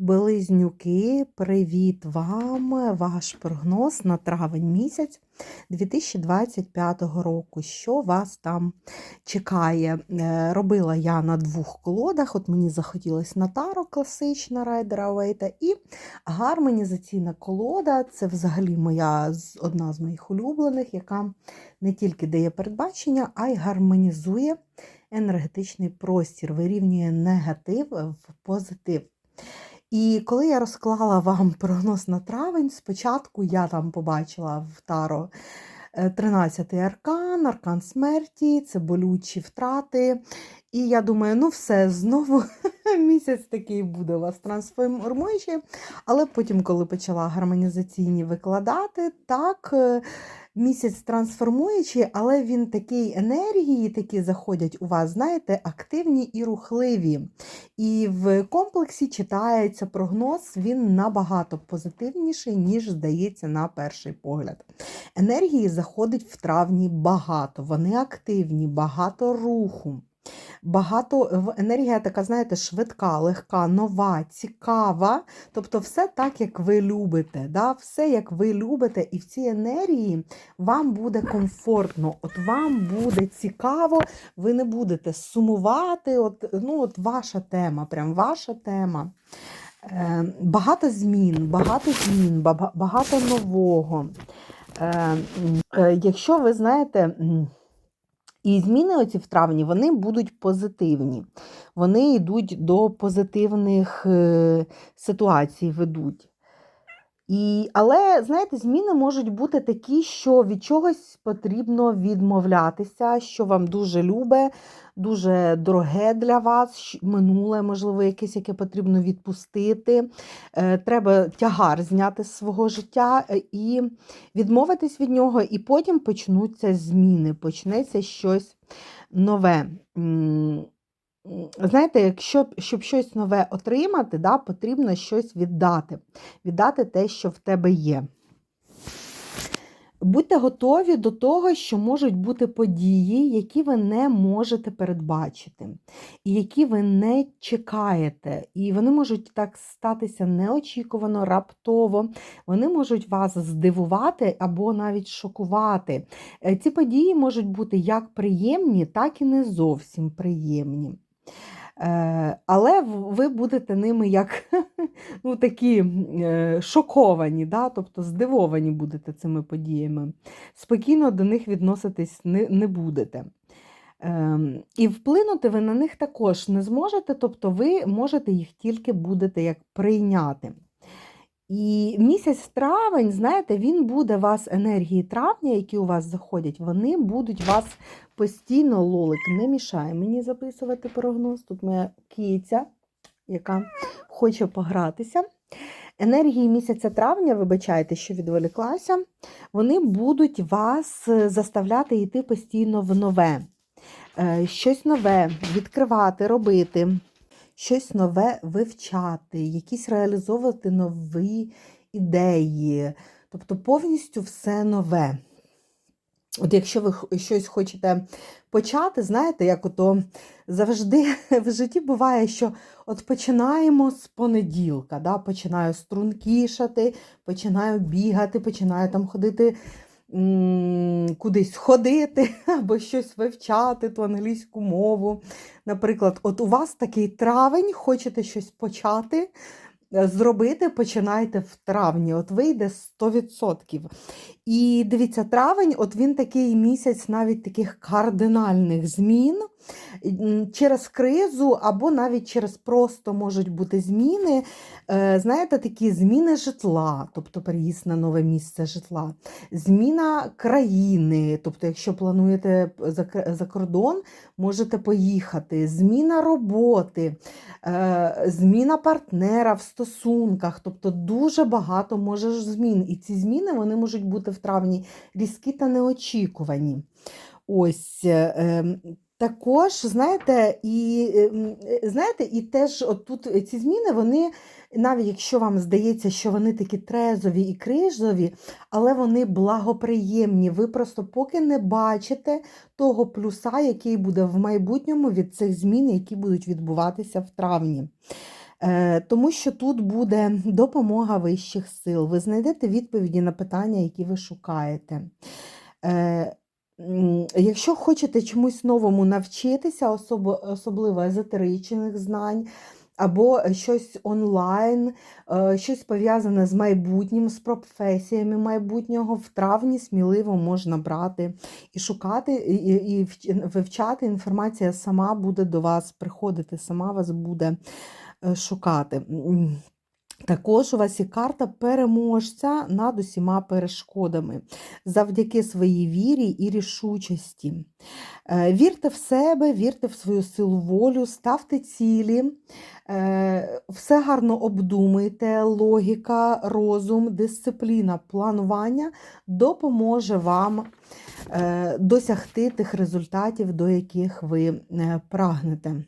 Близнюки, привіт вам! Ваш прогноз на травень місяць 2025 року. Що вас там чекає? Е, Робила я на двох колодах. От мені захотілося на таро класична райдера Уейта і гармонізаційна колода це взагалі моя одна з моїх улюблених, яка не тільки дає передбачення, а й гармонізує енергетичний простір, вирівнює негатив в позитив. І коли я розклала вам прогноз на травень, спочатку я там побачила в Таро 13-й аркан, аркан смерті, це болючі втрати. І я думаю, ну все, знову місяць такий буде у вас трансформуючий. Але потім, коли почала гармонізаційні викладати, так, е, місяць трансформуючий, але він такий енергії, такі заходять у вас, знаєте, активні і рухливі. І в комплексі читається прогноз, він набагато позитивніший, ніж здається на перший погляд. Енергії заходить в травні багато, вони активні, багато руху. Багато така, знаєте, швидка, легка, нова, цікава. Тобто, все так, як ви любите. Да? Все, як ви любите, і в цій енергії вам буде комфортно, от вам буде цікаво, ви не будете сумувати. От, ну, от ваша тема, прям ваша тема. Е, багато змін, багато змін, багато нового. Е, е, якщо ви знаєте, і зміни оці в травні вони будуть позитивні. Вони йдуть до позитивних е, ситуацій, ведуть. І, але, знаєте, зміни можуть бути такі, що від чогось потрібно відмовлятися, що вам дуже любе, дуже дороге для вас, минуле, можливо, якесь, яке потрібно відпустити. Е, Треба тягар зняти з свого життя е, і відмовитись від нього, і потім почнуться зміни, почнеться щось нове. Знаєте, якщо щоб щось нове отримати, да, потрібно щось віддати. Віддати те, що в тебе є. Будьте готові до того, що можуть бути події, які ви не можете передбачити, і які ви не чекаєте. І вони можуть так статися неочікувано, раптово. Вони можуть вас здивувати або навіть шокувати. Е, Ці події можуть бути як приємні, так і не зовсім приємні. Е, Але ви будете ними як ну, такі е, шоковані, да? тобто здивовані будете цими подіями. Спокійно до них відноситись не, будете. Ем, І вплинути ви на них також не зможете, тобто ви можете їх тільки будете як прийняти. І місяць травень, знаєте, він буде вас енергії травня, які у вас заходять, вони будуть вас постійно лолик. Не мішає мені записувати прогноз. Тут моя киця, яка хоче погратися. Енергії місяця травня, вибачайте, що відволіклася, вони будуть вас е, заставляти йти постійно в нове. Е, Щось нове відкривати, робити щось нове вивчати, якісь реалізовувати нові ідеї, тобто повністю все нове. От якщо ви щось хочете почати, знаєте, як ото завжди в житті буває, що от починаємо з понеділка, да? починаю стрункішати, починаю бігати, починаю там ходити кудись ходити або щось вивчати, ту англійську мову. Наприклад, от у вас такий травень, хочете щось почати, е, зробити, починайте в травні, от вийде 100%. І дивіться, травень, от він такий місяць навіть таких кардинальних змін. Через кризу або навіть через просто можуть бути зміни, е, знаєте, такі зміни житла, тобто переїзд на нове місце житла, зміна країни, тобто, якщо плануєте за, кордон, можете поїхати, зміна роботи, е, зміна партнера в стосунках, тобто дуже багато може змін. І ці зміни вони можуть бути в травні різкі та неочікувані. Ось. Також, знаєте, і е, е, знаєте, і теж отут ці зміни, вони, навіть якщо вам здається, що вони такі трезові і крижові, але вони благоприємні. Ви просто поки не бачите того плюса, який буде в майбутньому від цих змін, які будуть відбуватися в травні. Е, Тому що тут буде допомога вищих сил. Ви знайдете відповіді на питання, які ви шукаєте. Якщо хочете чомусь новому навчитися, особливо езотеричних знань, або щось онлайн, е, щось пов'язане з майбутнім, з професіями майбутнього, в травні сміливо можна брати і шукати, і, і, і вч- вивчати. Інформація сама буде до вас приходити, сама вас буде е, шукати. Також у вас є карта переможця над усіма перешкодами завдяки своїй вірі і рішучості. Е, Вірте в себе, вірте в свою силу волю, ставте цілі, е, все гарно обдумуйте, логіка, розум, дисципліна, планування допоможе вам е, досягти тих результатів, до яких ви прагнете.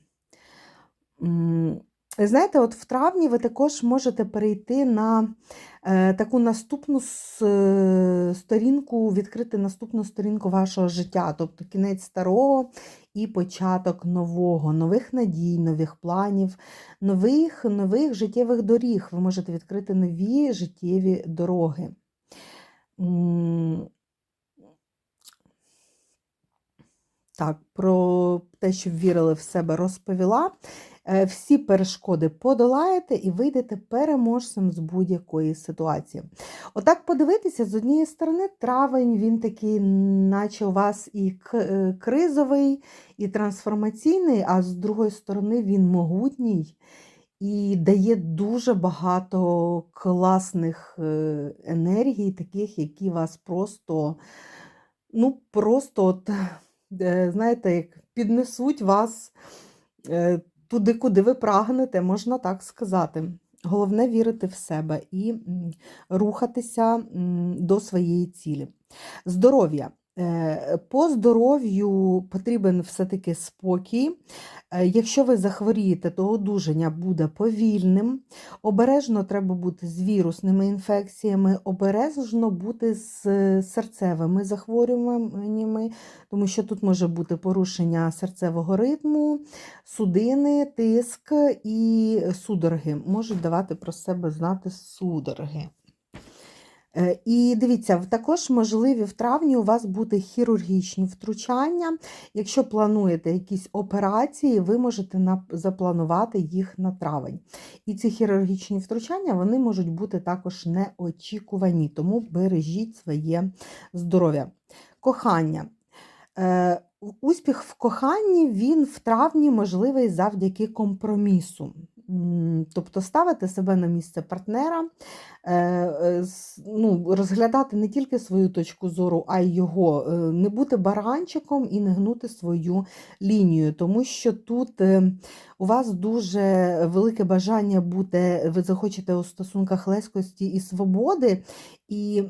Знаєте, от в травні ви також можете перейти на е, таку наступну е, сторінку, відкрити наступну сторінку вашого життя, тобто кінець старого і початок нового, нових надій, нових планів, нових, нових життєвих доріг. Ви можете відкрити нові життєві дороги. Так, про те, що вірили в себе, розповіла. Е, Всі перешкоди подолаєте і вийдете переможцем з будь-якої ситуації. Отак подивитися, з однієї сторони, травень він такий, наче у вас і е, кризовий, і трансформаційний, а з другої сторони, він могутній і дає дуже багато класних е, енергій, таких, які вас просто, ну, просто от, знаєте, як піднесуть вас туди, куди ви прагнете, можна так сказати. Головне вірити в себе і рухатися до своєї цілі. Здоров'я. Е, По здоров'ю потрібен все-таки спокій. Е, Якщо ви захворієте, то одужання буде повільним. Обережно треба бути з вірусними інфекціями, обережно бути з серцевими захворюваннями, тому що тут може бути порушення серцевого ритму, судини, тиск і судороги. Можуть давати про себе знати судороги. Е, І дивіться, також можливі в травні у вас бути хірургічні втручання. Якщо плануєте якісь операції, ви можете запланувати їх на травень. І ці хірургічні втручання вони можуть бути також неочікувані, тому бережіть своє здоров'я. Кохання. Е, Успіх в коханні він в травні можливий завдяки компромісу. Тобто ставити себе на місце партнера, е, е, ну, розглядати не тільки свою точку зору, а й його, е, не бути баранчиком і не гнути свою лінію, тому що тут у вас дуже велике бажання бути, ви захочете у стосунках легкості і свободи, і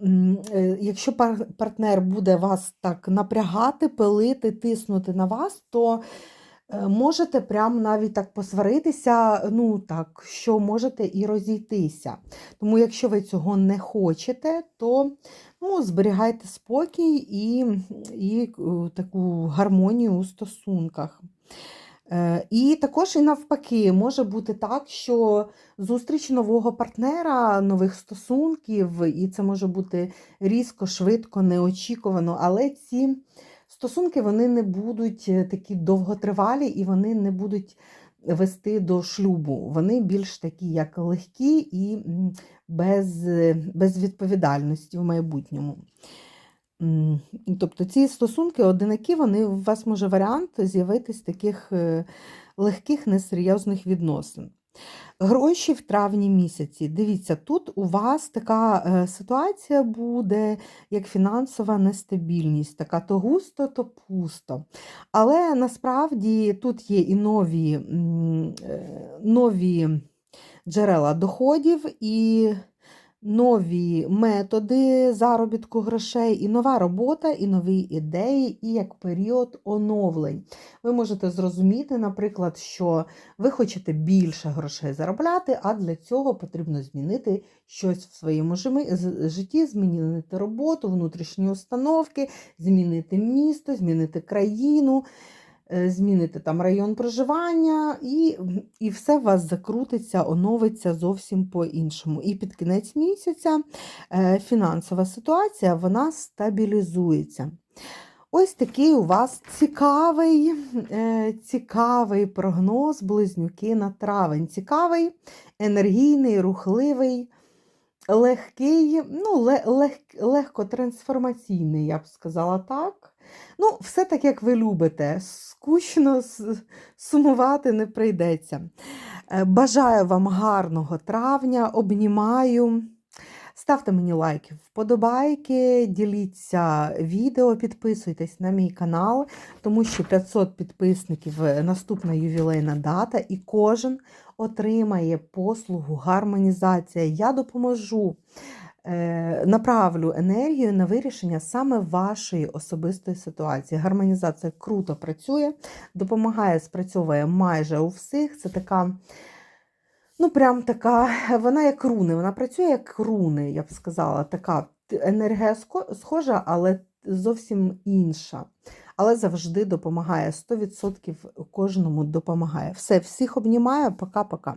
якщо партнер буде вас так напрягати, пилити, тиснути на вас, то можете прям навіть так посваритися, ну так, що можете і розійтися. Тому, якщо ви цього не хочете, то ну, зберігайте спокій і, і е, таку гармонію у стосунках. Е, І також і навпаки, може бути так, що зустріч нового партнера, нових стосунків, і це може бути різко, швидко, неочікувано, але ці стосунки вони не будуть е, такі довготривалі і вони не будуть вести до шлюбу. Вони більш такі, як легкі і без, е, без відповідальності в майбутньому. Тобто ці стосунки одинакі, вони у вас може варіант з'явитись таких е, легких, несерйозних відносин. Гроші в травні місяці. Дивіться, тут у вас така е, ситуація буде, як фінансова нестабільність, така то густо, то пусто. Але насправді тут є і нові, е, нові джерела доходів, і нові методи заробітку грошей, і нова робота, і нові ідеї, і як період оновлень. Ви можете зрозуміти, наприклад, що ви хочете більше грошей заробляти, а для цього потрібно змінити щось в своєму житті, змінити роботу, внутрішні установки, змінити місто, змінити країну. Е, зміните там район проживання, і, і все у вас закрутиться, оновиться зовсім по-іншому. І під кінець місяця е, фінансова ситуація вона стабілізується. Ось такий у вас цікавий, е, цікавий прогноз близнюки на травень. Цікавий, енергійний, рухливий, легкий, ну, лег, легко трансформаційний, я б сказала так. Ну, все так, як ви любите. Скучно сумувати не прийдеться. Е, Бажаю вам гарного травня, обнімаю. Ставте мені лайки, вподобайки, діліться відео, підписуйтесь на мій канал, тому що 500 підписників е, наступна ювілейна дата, і кожен отримає послугу гармонізація. Я допоможу, е, направлю енергію на вирішення саме вашої особистої ситуації. Гармонізація круто працює, допомагає, спрацьовує майже у всіх. Це така. Ну, прям така, вона як руни, вона працює як руни, я б сказала, така енергія схожа, але зовсім інша. Але завжди допомагає. 100% кожному допомагає. Все, всіх обнімаю, пока-пока.